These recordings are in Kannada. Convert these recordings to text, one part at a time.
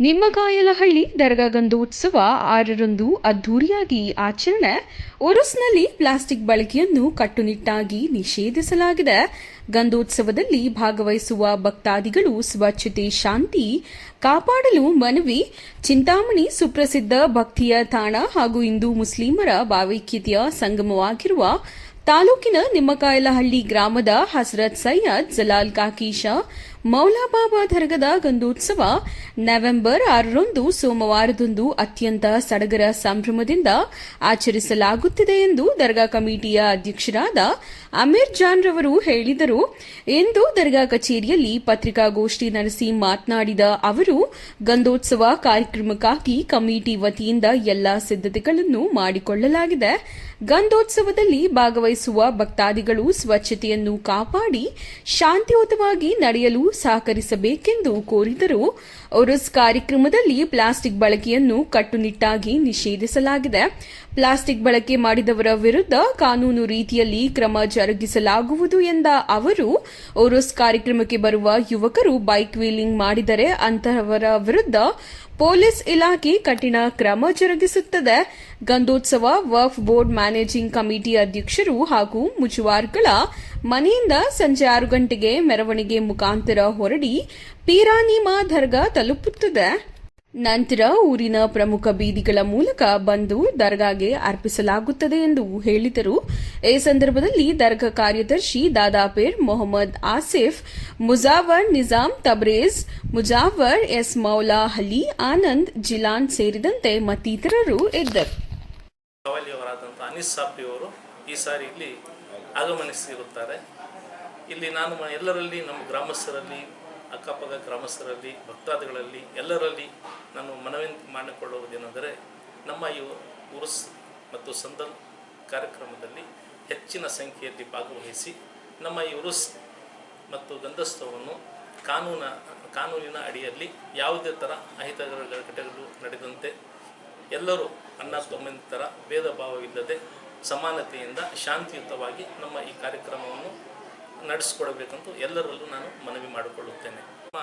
ನಿಮ್ಮ ಕಾಯಲಹಳ್ಳಿ ದರ್ಗಾ ಗಂಧೋತ್ಸವ ಆರರಂದು ಅದ್ಧೂರಿಯಾಗಿ ಆಚರಣೆ. ಒರುಸ್ನಲ್ಲಿ ಪ್ಲಾಸ್ಟಿಕ್ ಬಳಕೆಯನ್ನು ಕಟ್ಟುನಿಟ್ಟಾಗಿ ನಿಷೇಧಿಸಲಾಗಿದೆ. ಗಂಧೋತ್ಸವದಲ್ಲಿ ಭಾಗವಹಿಸುವ ಭಕ್ತಾದಿಗಳು ಸ್ವಚ್ಛತೆ, ಶಾಂತಿ ಕಾಪಾಡಲು ಮನವಿ. ಚಿಂತಾಮಣಿ ಸುಪ್ರಸಿದ್ಧ ಭಕ್ತಿಯ ತಾಣ ಹಾಗೂ ಹಿಂದೂ ಮುಸ್ಲಿಮರ ಭಾವೈಕ್ಯತೆಯ ಸಂಗಮವಾಗಿರುವ ತಾಲೂಕಿನ ನಿಮ್ಮಕಾಯಲಹಳ್ಳಿ ಗ್ರಾಮದ ಹಸರತ್ ಸೈಯದ್ ಜಲಾಲ್ ಕಾಕೀಶ ಮೌಲಾಬಾಬಾ ದರ್ಗದ ಗಂಧೋತ್ಸವ ನವೆಂಬರ್ ಆರರಂದು ಸೋಮವಾರದಂದು ಅತ್ಯಂತ ಸಡಗರ ಸಂಭ್ರಮದಿಂದ ಆಚರಿಸಲಾಗುತ್ತಿದೆ ಎಂದು ದರ್ಗಾ ಕಮಿಟಿಯ ಅಧ್ಯಕ್ಷರಾದ ಅಮೀರ್ ಜಾನ್ ರವರು ಹೇಳಿದರು. ಎಂದು ದರ್ಗಾ ಕಚೇರಿಯಲ್ಲಿ ಪತ್ರಿಕಾಗೋಷ್ಠಿ ನಡೆಸಿ ಮಾತನಾಡಿದ ಅವರು, ಗಂಧೋತ್ಸವ ಕಾರ್ಯಕ್ರಮಕ್ಕಾಗಿ ಕಮಿಟಿ ವತಿಯಿಂದ ಎಲ್ಲಾ ಸಿದ್ಧತೆಗಳನ್ನು ಮಾಡಿಕೊಳ್ಳಲಾಗಿದೆ. ಗಂಧೋತ್ಸವದಲ್ಲಿ ಭಾಗವಹಿಸುವ ಭಕ್ತಾದಿಗಳು ಸ್ವಚ್ಛತೆಯನ್ನು ಕಾಪಾಡಿ, ಶಾಂತಿಯುತವಾಗಿ ನಡೆಯಲು ಸಹಕರಿಸಬೇಕೆಂದು ಕೋರಿದರು. ಒರಸ್ ಕಾರ್ಯಕ್ರಮದಲ್ಲಿ ಪ್ಲಾಸ್ಟಿಕ್ ಬಳಕೆಯನ್ನು ಕಟ್ಟುನಿಟ್ಟಾಗಿ ನಿಷೇಧಿಸಲಾಗಿದೆ. ಪ್ಲಾಸ್ಟಿಕ್ ಬಳಕೆ ಮಾಡಿದವರ ವಿರುದ್ಧ ಕಾನೂನು ರೀತಿಯಲ್ಲಿ ಕ್ರಮ ಜರುಗಿಸಲಾಗುವುದು ಎಂದ ಅವರು ಒರಸ್ ಕಾರ್ಯಕ್ರಮಕ್ಕೆ ಬರುವ ಯುವಕರು ಬೈಕ್ ವೀಲಿಂಗ್ ಮಾಡಿದರೆ ಅಂತಹವರ ವಿರುದ್ಧ ಪೊಲೀಸ್ ಇಲಾಖೆ ಕಠಿಣ ಕ್ರಮ ಜರುಗಿಸುತ್ತದೆ. ಗಂಧೋತ್ಸವ, ವಕ್ಫ್ ಬೋರ್ಡ್ ಮ್ಯಾನೇಜಿಂಗ್ ಕಮಿಟಿ ಅಧ್ಯಕ್ಷರು ಹಾಗೂ ಮುಜುವಾರ್ಗಳ ಮನೆಯಿಂದ ಸಂಜೆ ಆರು ಗಂಟೆಗೆ ಮೆರವಣಿಗೆ ಮುಖಾಂತರ ಹೊರಡಿ ಪೀರಾನಿಮಾ ದರ್ಗಾ ತಲುಪುತ್ತದೆ. ನಂತರ ಊರಿನ ಪ್ರಮುಖ ಬೀದಿಗಳ ಮೂಲಕ ಬಂದು ದರ್ಗಾಗೆ ಅರ್ಪಿಸಲಾಗುತ್ತದೆ ಎಂದು ಹೇಳಿದರು. ಈ ಸಂದರ್ಭದಲ್ಲಿ ದರ್ಗಾ ಕಾರ್ಯದರ್ಶಿ ದಾದಾಪೇರ್ ಮೊಹಮ್ಮದ್ ಆಸಿಫ್, ಮುಜಾವರ್ ನಿಜಾಮ್ ತಬ್ರೇಜ್, ಮುಜಾವರ್ ಎಸ್ ಮೌಲಾ ಹಲಿ ಆನಂದ್ ಜಿಲಾನ್ ಸೇರಿದಂತೆ ಮತ್ತಿತರರು ಇದ್ದರು. ಆಗಮನಿಸಿರುತ್ತಾರೆ ಇಲ್ಲಿ ನಾನು ಎಲ್ಲರಲ್ಲಿ ನಮ್ಮ ಗ್ರಾಮಸ್ಥರಲ್ಲಿ ಅಕ್ಕಪಕ್ಕ ಗ್ರಾಮಸ್ಥರಲ್ಲಿ, ಭಕ್ತಾದಿಗಳಲ್ಲಿ ಎಲ್ಲರಲ್ಲಿ ನಾನು ಮನವಿ ಮಾಡಿಕೊಳ್ಳುವುದೇನೆಂದರೆ ನಮ್ಮ ಈ ಉರುಸ್ ಮತ್ತು ಸಂದಲ್ ಕಾರ್ಯಕ್ರಮದಲ್ಲಿ ಹೆಚ್ಚಿನ ಸಂಖ್ಯೆಯಲ್ಲಿ ಭಾಗವಹಿಸಿ ನಮ್ಮ ಈ ಉರುಸ್ ಮತ್ತು ಗಂಧಸ್ತವನ್ನು ಕಾನೂನ, ಕಾನೂನಿನ ಅಡಿಯಲ್ಲಿ ಯಾವುದೇ ಥರ ಅಹಿತಕರ ಘಟನೆಗಳು ನಡೆದಂತೆ ಎಲ್ಲರೂ ಅನ್ನ ತಮ್ಮಂತರ ಭೇದ ಭಾವವಿಲ್ಲದೆ ಸಮಾನತೆಯಿಂದ ಶಾಂತಿಯುತವಾಗಿ ನಮ್ಮ ಈ ಕಾರ್ಯಕ್ರಮವನ್ನು ನಡೆಸಿಕೊಡಬೇಕಂತ ಎಲ್ಲರಲ್ಲೂ ನಾನು ಮನವಿ ಮಾಡಿಕೊಳ್ಳುತ್ತೇನೆ. ನಮ್ಮ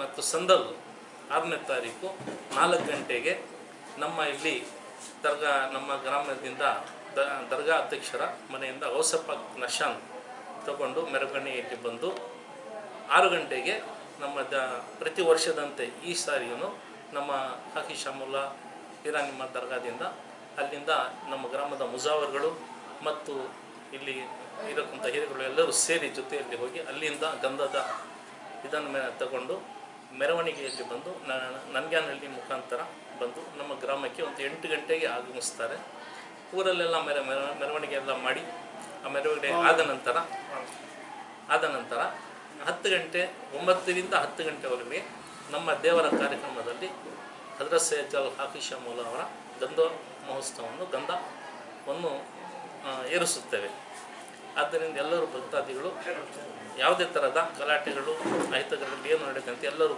ಮತ್ತು ಸಂದಲ್ ಆರನೇ ತಾರೀಕು ನಾಲ್ಕು ಗಂಟೆಗೆ ನಮ್ಮ ಇಲ್ಲಿ ದರ್ಗಾ, ನಮ್ಮ ಗ್ರಾಮದಿಂದ ದರ್ಗಾ ಅಧ್ಯಕ್ಷರ ಮನೆಯಿಂದ ಔಸಪ್ಪ ನಶಾನ್ ತಗೊಂಡು ಮೆರವಣಿಗೆಯಲ್ಲಿ ಬಂದು ಆರು ಗಂಟೆಗೆ ನಮ್ಮ ದ, ಪ್ರತಿ ವರ್ಷದಂತೆ ಈ ಸಾರಿಯೂ ನಮ್ಮ ಹಾಕಿ ಶಾಮುಲ್ಲಾ ಹಿರಾನಿಮ್ಮ ದರ್ಗಾದಿಂದ ಅಲ್ಲಿಂದ ನಮ್ಮ ಗ್ರಾಮದ ಮುಜಾವರ್ಗಳು ಮತ್ತು ಇಲ್ಲಿ ಇರಕ್ಕಂಥ ಹಿರಿಗಳು ಎಲ್ಲರೂ ಸೇರಿ ಜೊತೆಯಲ್ಲಿ ಹೋಗಿ ಅಲ್ಲಿಂದ ಗಂಧದ ಇದನ್ನು ತಗೊಂಡು ಮೆರವಣಿಗೆಯಲ್ಲಿ ಬಂದು ನನ್ಗ್ಯಾನಹಳ್ಳಿ ಮುಖಾಂತರ ಬಂದು ನಮ್ಮ ಗ್ರಾಮಕ್ಕೆ ಒಂದು ಎಂಟು ಗಂಟೆಗೆ ಆಗಮಿಸ್ತಾರೆ. ಊರಲ್ಲೆಲ್ಲ ಮೆರ ಮೆರ ಮೆರವಣಿಗೆ ಎಲ್ಲ ಮಾಡಿ, ಆ ಮೆರವಣಿಗೆ ಆದ ನಂತರ ಆದ ನಂತರ ಹತ್ತು ಗಂಟೆ, ಒಂಬತ್ತರಿಂದ ಹತ್ತು ಗಂಟೆವರೆಗೆ ನಮ್ಮ ದೇವರ ಕಾರ್ಯಕ್ರಮದಲ್ಲಿ ಹಜರತ್ ಸೈಯದ್ ಮೂಲ ಅವರ ಗಂಧ ಮಹೋತ್ಸವವನ್ನು ಗಂಧವನ್ನು ಏರಿಸುತ್ತೇವೆ ಆದ್ದರಿಂದ ಎಲ್ಲರೂ ಭಕ್ತಾದಿಗಳು, ಯಾವುದೇ ಥರದ ಗಲಾಟೆಗಳು ಅಹಿತಗಳಲ್ಲಿ ಏನು ನಡೆದಂತೆ ಎಲ್ಲರೂ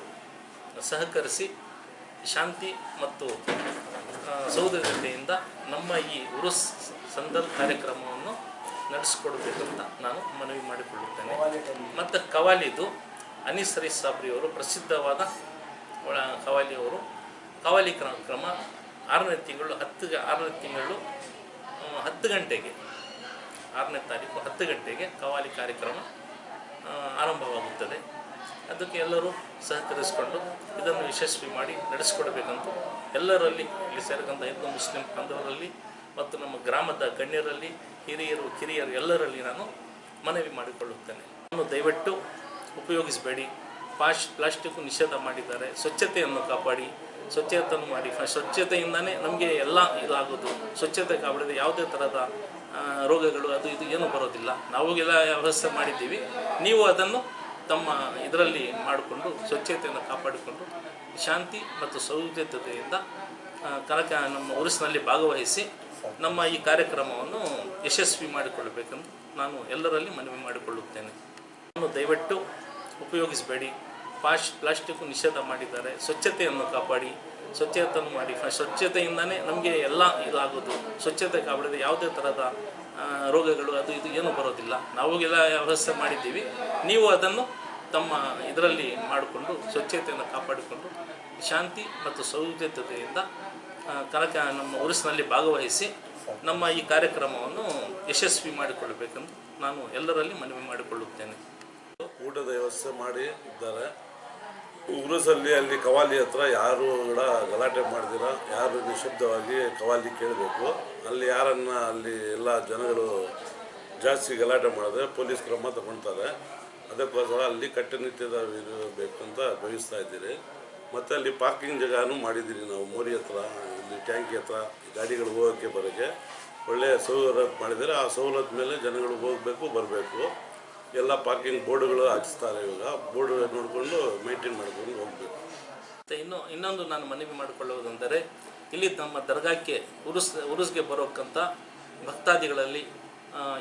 ಸಹಕರಿಸಿ, ಶಾಂತಿ ಮತ್ತು ಸೌಹೃದತೆಯಿಂದ ನಮ್ಮ ಈ ಉರುಸ್ ಸಂದಲ್ ಕಾರ್ಯಕ್ರಮವನ್ನು ನಡೆಸಿಕೊಡಬೇಕಂತ ನಾನು ಮನವಿ ಮಾಡಿಕೊಳ್ಳುತ್ತೇನೆ. ಮತ್ತು ಕವಾಲಿದು, ಅನೀಸ್ ಹರೀಸ್ ಸಾಬ್ರಿಯವರು ಪ್ರಸಿದ್ಧವಾದ ಕವಾಲಿಯವರು ಕವಾಲಿ ಕ್ರಮ ಆರನೇ ತಿಂಗಳು ಹತ್ತು ಆರನೇ ತಿಂಗಳು, ಹತ್ತು ಗಂಟೆಗೆ ಆರನೇ ತಾರೀಕು ಹತ್ತು ಗಂಟೆಗೆ ಕವಾಲಿ ಕಾರ್ಯಕ್ರಮ ಆರಂಭವಾಗುತ್ತದೆ. ಅದಕ್ಕೆ ಎಲ್ಲರೂ ಸಹಕರಿಸಿಕೊಂಡು ಇದನ್ನು ಯಶಸ್ವಿ ಮಾಡಿ ನಡೆಸಿಕೊಡಬೇಕಂತ ಎಲ್ಲರಲ್ಲಿ ಇಲ್ಲಿ ಸೇರಿದಂಥ ಹಿಂದೂ, ಮುಸ್ಲಿಂ ಬಾಂಧವರಲ್ಲಿ ಮತ್ತು ನಮ್ಮ ಗ್ರಾಮದ ಗಣ್ಯರಲ್ಲಿ, ಹಿರಿಯರು, ಕಿರಿಯರು ಎಲ್ಲರಲ್ಲಿ ನಾನು ಮನವಿ ಮಾಡಿಕೊಳ್ಳುತ್ತೇನೆ. ನಾನು ದಯವಿಟ್ಟು ಉಪಯೋಗಿಸಬೇಡಿ. ಪಾಶ್ ಪ್ಲಾಸ್ಟಿಕ್ ನಿಷೇಧ ಮಾಡಿದ್ದಾರೆ. ಸ್ವಚ್ಛತೆಯನ್ನು ಕಾಪಾಡಿ. ಸ್ವಚ್ಛತೆಯನ್ನು ಮಾಡಿ ಸ್ವಚ್ಛತೆಯಿಂದನೇ ನಮಗೆ ಎಲ್ಲ ಇದಾಗೋದು. ಸ್ವಚ್ಛತೆ ಕಾಪಾಡಿದ್ರೆ ಯಾವುದೇ ಥರದ ರೋಗಗಳು ಅದು ಇದು ಏನೂ ಬರೋದಿಲ್ಲ. ನಾವು ಎಲ್ಲ ವ್ಯವಸ್ಥೆ ಮಾಡಿದ್ದೀವಿ. ನೀವು ಅದನ್ನು ತಮ್ಮ ಇದರಲ್ಲಿ ಮಾಡಿಕೊಂಡು ಸ್ವಚ್ಛತೆಯನ್ನು ಕಾಪಾಡಿಕೊಂಡು ಶಾಂತಿ ಮತ್ತು ಸೌಹಾರ್ದತೆಯಿಂದ ಆ, ಕನಕ ನಮ್ಮ ಉರುಸಿನಲ್ಲಿ ಭಾಗವಹಿಸಿ ನಮ್ಮ ಈ ಕಾರ್ಯಕ್ರಮವನ್ನು ಯಶಸ್ವಿ ಮಾಡಿಕೊಳ್ಳಬೇಕೆಂದು ನಾನು ಎಲ್ಲರಲ್ಲಿ ಮನವಿ ಮಾಡಿಕೊಳ್ಳುತ್ತೇನೆ. ನಾನು ದಯವಿಟ್ಟು ಉಪಯೋಗಿಸಬೇಡಿ. ಪಾಶ್ ಪ್ಲಾಸ್ಟಿಕ್ ನಿಷೇಧ ಮಾಡಿದ್ದಾರೆ. ಸ್ವಚ್ಛತೆಯನ್ನು ಕಾಪಾಡಿ, ಸ್ವಚ್ಛತೆಯನ್ನು ಮಾಡಿ. ಸ್ವಚ್ಛತೆಯಿಂದನೇ ನಮಗೆ ಎಲ್ಲ ಇದಾಗೋದು. ಸ್ವಚ್ಛತೆ ಕಾಪಾಡಿದ್ರೆ ಯಾವುದೇ ಥರದ ರೋಗಗಳು ಅದು ಇದು ಏನೂ ಬರೋದಿಲ್ಲ. ನಾವು ಎಲ್ಲ ವ್ಯವಸ್ಥೆ ಮಾಡಿದ್ದೀವಿ. ನೀವು ಅದನ್ನು ತಮ್ಮ ಇದರಲ್ಲಿ ಮಾಡಿಕೊಂಡು, ಸ್ವಚ್ಛತೆಯನ್ನು ಕಾಪಾಡಿಕೊಂಡು, ಶಾಂತಿ ಮತ್ತು ಸೌಹಾರ್ದತೆಯಿಂದ ಕನಕ ನಮ್ಮ ಉರುಸಿನಲ್ಲಿ ಭಾಗವಹಿಸಿ ನಮ್ಮ ಈ ಕಾರ್ಯಕ್ರಮವನ್ನು ಯಶಸ್ವಿ ಮಾಡಿಕೊಳ್ಳಬೇಕೆಂದು ನಾನು ಎಲ್ಲರಲ್ಲಿ ಮನವಿ ಮಾಡಿಕೊಳ್ಳುತ್ತೇನೆ. ಊಟದ ವ್ಯವಸ್ಥೆ ಮಾಡಿ ಇದ್ದಾರೆ. ಉರುಸಲ್ಲಿ ಅಲ್ಲಿ ಕವಾಲಿ ಹತ್ರ ಯಾರು ಕೂಡ ಗಲಾಟೆ ಮಾಡ್ದಿರ, ಯಾರು ನಿಶಬ್ದವಾಗಿ ಕವಾಲಿ ಕೇಳಬೇಕು. ಅಲ್ಲಿ ಯಾರನ್ನ ಅಲ್ಲಿ ಎಲ್ಲ ಜನಗಳು ಜಾಸ್ತಿ ಗಲಾಟೆ ಮಾಡಿದ್ರೆ ಪೊಲೀಸ್ ಕ್ರಮ ತಗೊಳ್ತಾರೆ. ಅದಕ್ಕೋಸ್ಕರ ಅಲ್ಲಿ ಕಟ್ಟುನಿಟ್ಟದ ಇರಬೇಕು ಅಂತ ಭಾವಿಸ್ತಾ ಇದ್ದೀರಿ. ಮತ್ತು ಅಲ್ಲಿ ಪಾರ್ಕಿಂಗ್ ಜಾಗನೂ ಮಾಡಿದ್ದೀರಿ ನಾವು, ಮೋರಿ ಹತ್ರ, ಇಲ್ಲಿ ಟ್ಯಾಂಕಿ ಹತ್ರ, ಗಾಡಿಗಳು ಹೋಗೋಕ್ಕೆ ಬರೋಕ್ಕೆ. ಒಳ್ಳೆಯ ಸೌಲಭ್ಯ ಮಾಡಿದರೆ ಆ ಸವಲತ್ತು ಮೇಲೆ ಜನಗಳು ಹೋಗಬೇಕು, ಬರಬೇಕು. ಎಲ್ಲ ಪಾರ್ಕಿಂಗ್ ಬೋರ್ಡ್ಗಳು ಹಾಕಿಸ್ತಾರೆ ಇವಾಗ. ಬೋರ್ಡ್ ನೋಡಿಕೊಂಡು ಮೇಂಟೈನ್ ಮಾಡ್ಕೊಂಡು ಹೋಗಬೇಕು. ಮತ್ತು ಇನ್ನು, ಇನ್ನೊಂದು ನಾನು ಮನವಿ ಮಾಡಿಕೊಳ್ಳುವುದೆಂದರೆ ಇಲ್ಲಿ ನಮ್ಮ ದರ್ಗಾಕ್ಕೆ ಉರುಸ್, ಉರುಸ್ಗೆ ಬರೋಕ್ಕಂಥ ಭಕ್ತಾದಿಗಳಲ್ಲಿ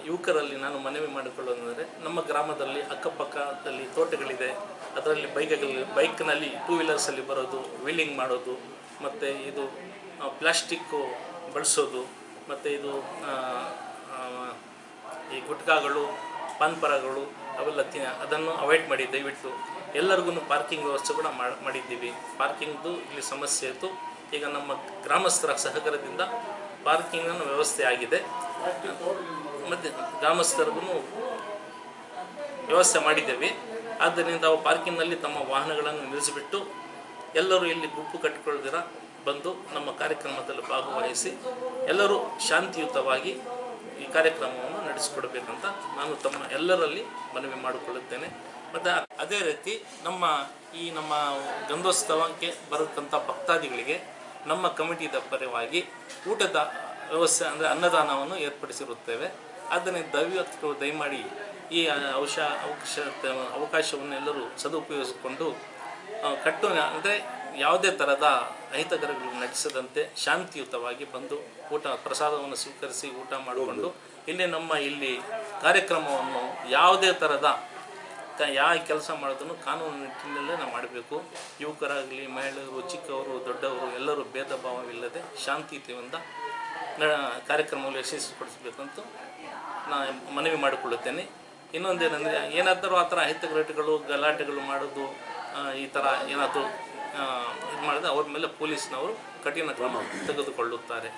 ಯುವಕರಲ್ಲಿ ನಾನು ಮನವಿ ಮಾಡಿಕೊಳ್ಳೋದಂದರೆ ನಮ್ಮ ಗ್ರಾಮದಲ್ಲಿ ಅಕ್ಕಪಕ್ಕದಲ್ಲಿ ತೋಟಗಳಿದೆ. ಅದರಲ್ಲಿ ಬೈಕ್ಗಳಲ್ಲಿ ಬೈಕ್ನಲ್ಲಿ ಟೂ ವೀಲರ್ಸಲ್ಲಿ ಬರೋದು ವೀಲಿಂಗ್ ಮಾಡೋದು, ಮತ್ತು ಇದು ಪ್ಲಾಸ್ಟಿಕ್ಕು ಬಳಸೋದು, ಮತ್ತು ಇದು ಈ ಗುಟ್ಕಾಗಳು ಪಾನ್ಪರಗಳು ಅವೆಲ್ಲ ತಿ ಅದನ್ನು ಅವಾಯ್ಡ್ ಮಾಡಿ ದಯವಿಟ್ಟು ಎಲ್ಲರಿಗೂ ಪಾರ್ಕಿಂಗ್ ವ್ಯವಸ್ಥೆ ಕೂಡ ಮಾಡ್- ಮಾಡಿದ್ದೀವಿ. ಪಾರ್ಕಿಂಗ್ದು ಇಲ್ಲಿ ಸಮಸ್ಯೆ ಇತ್ತು. ಈಗ ನಮ್ಮ ಗ್ರಾಮಸ್ಥರ ಸಹಕಾರದಿಂದ ಪಾರ್ಕಿಂಗನ್ನು ವ್ಯವಸ್ಥೆ ಆಗಿದೆ. ಮತ್ತು ಗ್ರಾಮಸ್ಥರಿಗೂ ವ್ಯವಸ್ಥೆ ಮಾಡಿದ್ದೇವೆ. ಆದ್ದರಿಂದ ಅವು ಪಾರ್ಕಿಂಗ್ನಲ್ಲಿ ತಮ್ಮ ವಾಹನಗಳನ್ನು ನಿಲ್ಲಿಸಿಬಿಟ್ಟು ಎಲ್ಲರೂ ಇಲ್ಲಿ ಗುಂಪು ಕಟ್ಟಿಕೊಳ್ಳದಿರ ಬಂದು ನಮ್ಮ ಕಾರ್ಯಕ್ರಮದಲ್ಲಿ ಭಾಗವಹಿಸಿ ಎಲ್ಲರೂ ಶಾಂತಿಯುತವಾಗಿ ಈ ಕಾರ್ಯಕ್ರಮವನ್ನು ನಡೆಸಿಕೊಡಬೇಕಂತ ನಾನು ತಮ್ಮ ಎಲ್ಲರಲ್ಲಿ ಮನವಿ ಮಾಡಿಕೊಳ್ಳುತ್ತೇನೆ. ಮತ್ತು ಅದೇ ರೀತಿ ನಮ್ಮ ಈ ನಮ್ಮ ಗಂಧೋತ್ಸವಕ್ಕೆ ಬರತಕ್ಕಂಥ ಭಕ್ತಾದಿಗಳಿಗೆ ನಮ್ಮ ಕಮಿಟಿದ ಪರವಾಗಿ ಊಟದ ವ್ಯವಸ್ಥೆ ಅಂದರೆ ಅನ್ನದಾನವನ್ನು ಏರ್ಪಡಿಸಿರುತ್ತೇವೆ. ಅದನ್ನು ದಯವಿಟ್ಟು ದಯಮಾಡಿ ಈ ಅವಶ ಅವಕಾಶ ಅವಕಾಶವನ್ನೆಲ್ಲರೂ ಸದುಪಯೋಗಿಸಿಕೊಂಡು ಕಟ್ಟು ಅಂದರೆ ಯಾವುದೇ ಥರದ ಅಹಿತಕರಗಳು ನಡೆಸದಂತೆ ಶಾಂತಿಯುತವಾಗಿ ಬಂದು ಊಟ ಪ್ರಸಾದವನ್ನು ಸ್ವೀಕರಿಸಿ ಊಟ ಮಾಡಿಕೊಂಡು ಇಲ್ಲಿ ನಮ್ಮ ಇಲ್ಲಿ ಕಾರ್ಯಕ್ರಮವನ್ನು ಯಾವುದೇ ಥರದ ಯಾವ ಕೆಲಸ ಮಾಡೋದನ್ನು ಕಾನೂನು ನಿಟ್ಟಿನಲ್ಲೇ ನಾವು ಮಾಡಬೇಕು. ಯುವಕರಾಗಲಿ, ಮಹಿಳೆಯರು, ಚಿಕ್ಕವರು, ದೊಡ್ಡವರು ಎಲ್ಲರೂ ಭೇದ ಭಾವವಿಲ್ಲದೆ ಶಾಂತಿಯುತದಿಂದ ನ- ಕಾರ್ಯಕ್ರಮವನ್ನು ಯಶಸ್ವಿಪಡಿಸಬೇಕಂತ ನಾನು ಮನವಿ ಮಾಡಿಕೊಳ್ಳುತ್ತೇನೆ. ಇನ್ನೊಂದೇನೆಂದರೆ ಏನಾದರೂ ಆ ಥರ ಅಹಿತಕರಟುಗಳು, ಗಲಾಟೆಗಳು ಮಾಡೋದು ಈ ಥರ ಏನಾದರೂ ಇದು ಮಾಡಿದ್ರೆ ಅವ್ರ ಮೇಲೆ ಪೊಲೀಸ್ನವರು ಕಠಿಣ ಕ್ರಮ ತೆಗೆದುಕೊಳ್ಳುತ್ತಾರೆ.